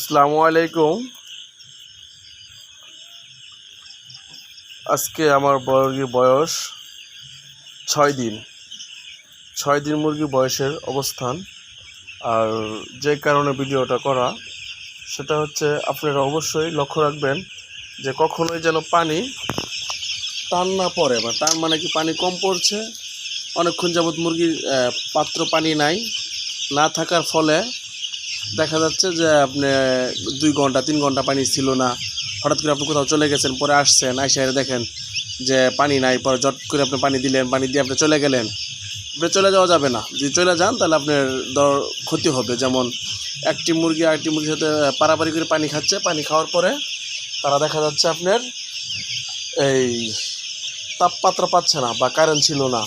আসসালামু আলাইকুম। আজকে আমার মুরগির বয়স ছয় দিন। ছয় দিন মুরগি বয়সের অবস্থান। আর যে কারণে ভিডিওটা করা, সেটা হচ্ছে আপনারা অবশ্যই লক্ষ্য রাখবেন যে কখনোই যেন পানি টান না পড়ে, বা টান মানে কি পানি কম পড়ছে। অনেকক্ষণ যাবৎ মুরগির পাত্র পানি নাই। না থাকার ফলে দেখা যাচ্ছে যে আপনি দুই ঘণ্টা, তিন ঘণ্টা পানি ছিল না। হঠাৎ করে আপনি কোথাও চলে গেছেন, পরে আসছেন, আইসা দেখেন যে পানি নাই, পরে জট করে আপনি পানি দিলেন, পানি দিয়ে আপনি চলে গেলেন। আপনি চলে যাওয়া যাবে না। যদি চলে যান, তাহলে আপনার দর ক্ষতি হবে। যেমন একটি মুরগি আরেকটি মুরগির সাথে পারাপারি করে পানি খাচ্ছে, পানি খাওয়ার পরে তারা দেখা যাচ্ছে আপনার এই তাপমাত্রা পাচ্ছে না বা কারেন্ট ছিল না।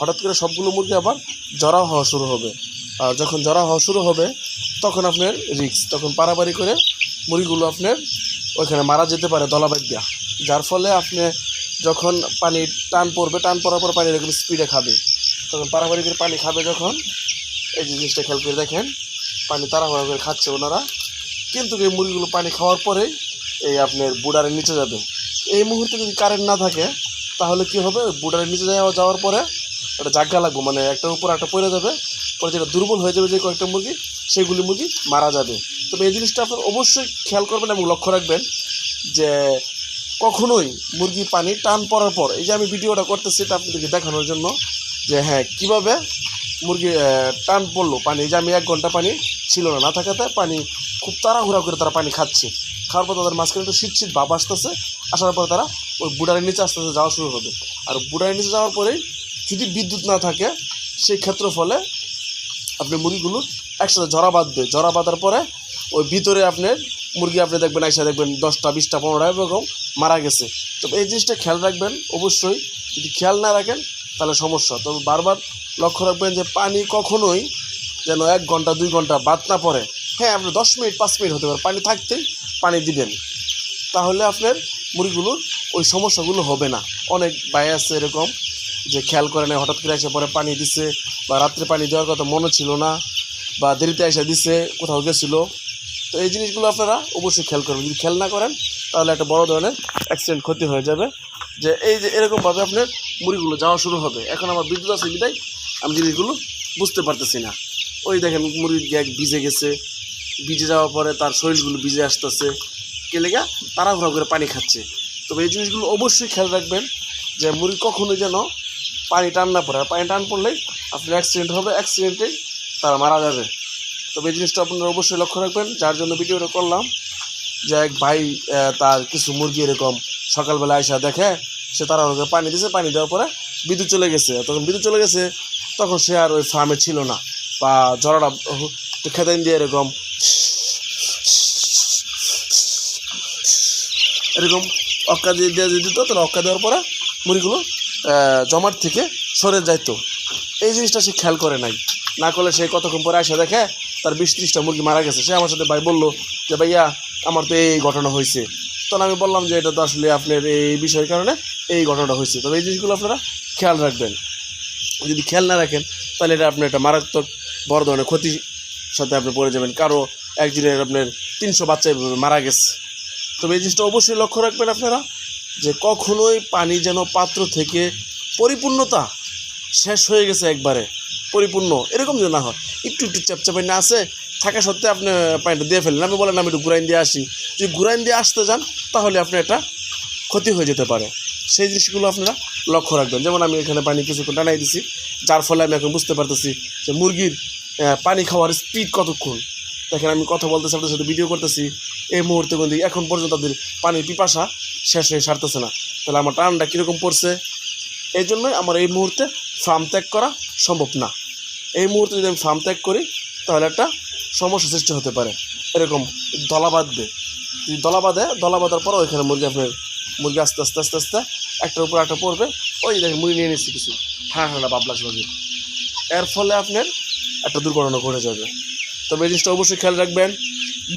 হঠাৎ করে সবগুলো মুরগি আবার জরা হওয়া শুরু হবে। আর যখন জরা হওয়া শুরু হবে তখন আপনার রিক্স তখন পারাপারি করে মুরগিগুলো আপনার ওইখানে মারা যেতে পারে দলাবাদ দিয়া যার ফলে আপনি যখন পানি টান পড়বে, টান পড়ার পর পানি এরকম স্পিডে খাবে। তখন পারাপারি করে পানি খাবে যখন, এই জিনিসটা খেয়াল করে দেখেন, পানি তাড়াহুড়া করে খাচ্ছে ওনারা। কিন্তু এই মুরগিগুলো পানি খাওয়ার পরেই এই আপনার বুডারের নিচে যাবে। এই মুহূর্তে যদি কারেন্ট না থাকে, তাহলে কি হবে? বুডারের নিচে যাওয়া যাওয়ার পরে একটা জায়গা লাগবে মানে একটা উপর একটা পড়ে যাবে। পরে যেটা দুর্বল হয়ে যাবে যে কয়েকটা মুরগি, সেগুলি মুরগি মারা যাবে। তবে এই জিনিসটা আপনার অবশ্যই খেয়াল করবেন এবং লক্ষ্য রাখবেন যে কখনোই মুরগি পানি টান পড়ার পর, এই যে আমি ভিডিওটা করতেছি এটা আপনাদেরকে দেখানোর জন্য, যে হ্যাঁ কীভাবে মুরগি টান পড়ল পানি, এই যে আমি এক ঘণ্টা পানি ছিল না না থাকাতে পানি খুব তাড়াহুড়া করে তারা পানি খাচ্ছে। খাওয়ার পর তাদের মাঝখানে একটু শীত শীত ভাব আসতেছে, আসার পরে তারা ওই বুড়ারের নিচে আস্তে আস্তে যাওয়া শুরু হবে। আর বুড়ারের নিচে যাওয়ার পরেই যদি বিদ্যুৎ না থাকে, সেই ক্ষেত্র ফলে আপনি মুরগিগুলো একসাথে জরা বাঁধবে জরা বাঁধার পরে ওই ভিতরে আপনার মুরগি আপনি দেখবেন এসে দেখবেন দশটা, বিশটা, পনেরোটা এরকম মারা গেছে। তবে এই জিনিসটা খেয়াল রাখবেন অবশ্যই। যদি খেয়াল না রাখেন, তাহলে সমস্যা। তবে বারবার লক্ষ্য রাখবেন যে পানি কখনোই যেন এক ঘণ্টা, দুই ঘণ্টা বাদ না পড়ে। হ্যাঁ আপনি দশ মিনিট, পাঁচ মিনিট হতে পারে, পানি থাকতেই পানি দিবেন। তাহলে আপনার মুরগিগুলোর ওই সমস্যাগুলো হবে না। অনেক বাই আছে এরকম। যে খেয়াল করে নেয় হঠাৎ করে এসে পরে পানি দিছে বা রাত্রে পানি দেওয়ার কথা মনে ছিল না বা দেরিতে এসে দিছে, কোথাও গেছিল। তো এই জিনিসগুলো আপনারা অবশ্যই খেয়াল করবেন। যদি খেয়াল না করেন, তাহলে একটা বড় ধরনের অ্যাক্সিডেন্ট ক্ষতি হয়ে যাবে। যে এই যে এরকমভাবে আপনার মুড়িগুলো যাওয়া শুরু হবে। এখন আমার বিদ্যুৎ আছে বিদায়, আমি জিনিসগুলো বুঝতে পারতেছি না। ওই দেখেন মুরগির গ্যাগ ভিজে গেছে। ভিজে যাওয়ার পরে তার শরীরগুলো ভিজে আসতেছে। কেলেগা তাড়াহুড়া করে পানি খাচ্ছে। তবে এই জিনিসগুলো অবশ্যই খেয়াল রাখবেন যে মুরগি কখনোই যেন পানি টান না পড়ে। আর পানি টান পড়লেই আপনার অ্যাক্সিডেন্ট হবে অ্যাক্সিডেন্টেই তারা মারা যাবে। তবে এই জিনিসটা আপনারা অবশ্যই লক্ষ্য রাখবেন। যার জন্য ভিডিওটা করলাম যে এক ভাই তার কিছু মুরগি এরকম সকালবেলা আইসা দেখে, সে তারা ওকে পানি দিয়েছে পানি দেওয়ার পরে বিদ্যুৎ চলে গেছে। তখন বিদ্যুৎ চলে গেছে, তখন সে আর ওই ফার্মে ছিল না। বা জড়াটা খেতেন দিয়ে এরকম এরকম অক্কা দিয়ে দিয়ে দিত, তাহলে অক্কা দেওয়ার পরে মুড়িগুলো জমাট থেকে সরে যাইতো। এই জিনিসটা সে খেয়াল করে নাই। না করলে সে কতক্ষণ পরে আসে দেখে তার বিশ ত্রিশটা মুরগি মারা গেছে। সে আমার সাথে ভাই বলল যে, ভাইয়া, আমার তো এই ঘটনা হয়েছে। তখন আমি বললাম যে, এটা তো আসলে আপনার এই বিষয়ের কারণে এই ঘটনাটা হয়েছে। তবে এই জিনিসগুলো আপনারা খেয়াল রাখবেন। যদি খেয়াল না রাখেন, তাহলে এটা আপনার একটা মারাত্মক বড় ধরনের ক্ষতির সাথে আপনি পড়ে যাবেন। কারও একদিনের আপনার তিনশো বাচ্চা মারা গেছে। তবে এই জিনিসটা অবশ্যই লক্ষ্য রাখবেন আপনারা। যে কখনোই পানি যেন পাত্র থেকে পরিপূর্ণতা শেষ হয়ে গেছে একবারে, পরিপূর্ণ। এরকম যেন না হয়। একটু একটু চ্যাপচাপাই না আছে, থাকা সত্ত্বে আপনি পানিটা দিয়ে ফেলেন আমি বলেন আমি একটু ঘুরাইন দিয়ে আসি। যদি ঘুরাইন দিয়ে আসতে যান, তাহলে আপনি একটা ক্ষতি হয়ে যেতে পারে। সেই জিনিসগুলো আপনারা লক্ষ্য রাখবেন। যেমন আমি এখানে পানি কিছুক্ষণ টানাই দিছি, যার ফলে আমি এখন বুঝতে পারতেছি যে মুরগির পানি খাওয়ার স্পিড কতক্ষণ। দেখেন আমি কথা বলতেছি আপনাদের সাথে ভিডিও করতেছি। এই মুহূর্তে কিন্তু এখন পর্যন্ত তাদের পানির পিপাসা শেষ হয়ে সারতেছে না। তাহলে আমার টানটা কীরকম পড়ছে? এই জন্যই আমার এই মুহূর্তে ফার্ম ত্যাগ করা সম্ভব না। এই মুহূর্তে যদি আমি ফার্ম ত্যাগ করি, তাহলে একটা সমস্যা সৃষ্টি হতে পারে। এরকম দলা বাঁধবে। যদি দলা বাঁধে, দলা বাঁধার পর ওইখানে মুরগি আপনার মুরগি আস্তে আস্তে আস্তে আস্তে একটার উপর একটা পড়বে। ওই দেখেন মুরগি নিয়ে নিচ্ছি কিছু। হ্যাঁ হ্যাঁ বাবলা লাগবে এর ফলে আপনার একটা দুর্ঘটনা ঘটে যাবে। তবে এই জিনিসটা অবশ্যই খেয়াল রাখবেন।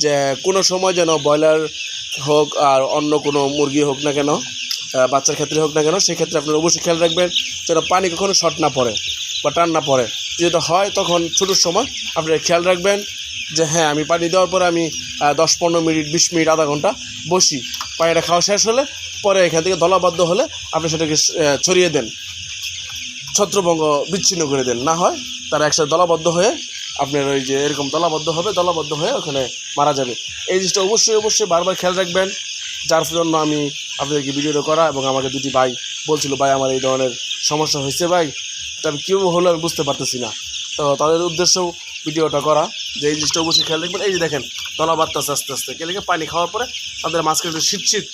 যে কোনো সময় যেন ব্রয়লার হোক আর অন্য কোনো মুরগি হোক না কেন বাচ্চার ক্ষেত্রে হোক না কেন সেই ক্ষেত্রে আপনারা অবশ্যই খেয়াল রাখবেন যেন পানি কখনো শর্ট না পড়ে বা টান না পড়ে। যদি হয় তখন ছোটোর সময় আপনারা খেয়াল রাখবেন যে হ্যাঁ আমি পানি দেওয়ার পরে আমি দশ পনেরো মিনিট, বিশ মিনিট, আধা ঘণ্টা বসি। পানিটা খাওয়া শেষ হলে পরে এখান থেকে দলাবদ্ধ হলে আপনি সেটাকে ছড়িয়ে দেন, ছত্রভঙ্গ বিচ্ছিন্ন করে দেন। না হয় তারা একসাথে দলাবদ্ধ হয়ে আপনার ওই যে এরকম দলাবদ্ধ হবে, দলাবদ্ধ হয়ে ওখানে মারা যাবে। এই জিনিসটা অবশ্যই অবশ্যই বারবার খেয়াল রাখবেন। যার জন্য আমি আপনাদেরকে ভিডিওটা করা এবং আমাকে দুটি ভাই বলছিল, ভাই, আমার এই ধরনের সমস্যা হয়েছে ভাই। এটা আমি কীভাবে হলো আমি বুঝতে পারতেছি না। তো তাদের উদ্দেশ্যেও ভিডিওটা করা। যে এই জিনিসটা অবশ্যই খেয়াল রাখবেন। এই যে দেখেন দলা বাড়তেছে আস্তে আস্তে কে লেগে পানি খাওয়ার পরে তাদের মাঝখানে একটু শীত শীত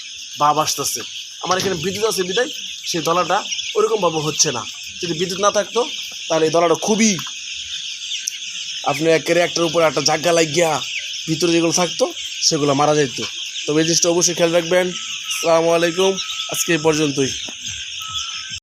ভাব আসতেছে। আমার এখানে বিদ্যুৎ আছে বিদায়, সেই দলাটা ওরকমভাবে হচ্ছে না। যদি বিদ্যুৎ না থাকতো, তাহলে এই দলাটা খুবই আপনি একের একটার উপরে একটা জাগা লাগিয়া ভিতরে যেগুলো থাকতো, সেগুলো মারা যেত তবে এই জিনিসটা অবশ্যই খেয়াল রাখবেন। আসসালামু আলাইকুম। আজকে এই পর্যন্তই।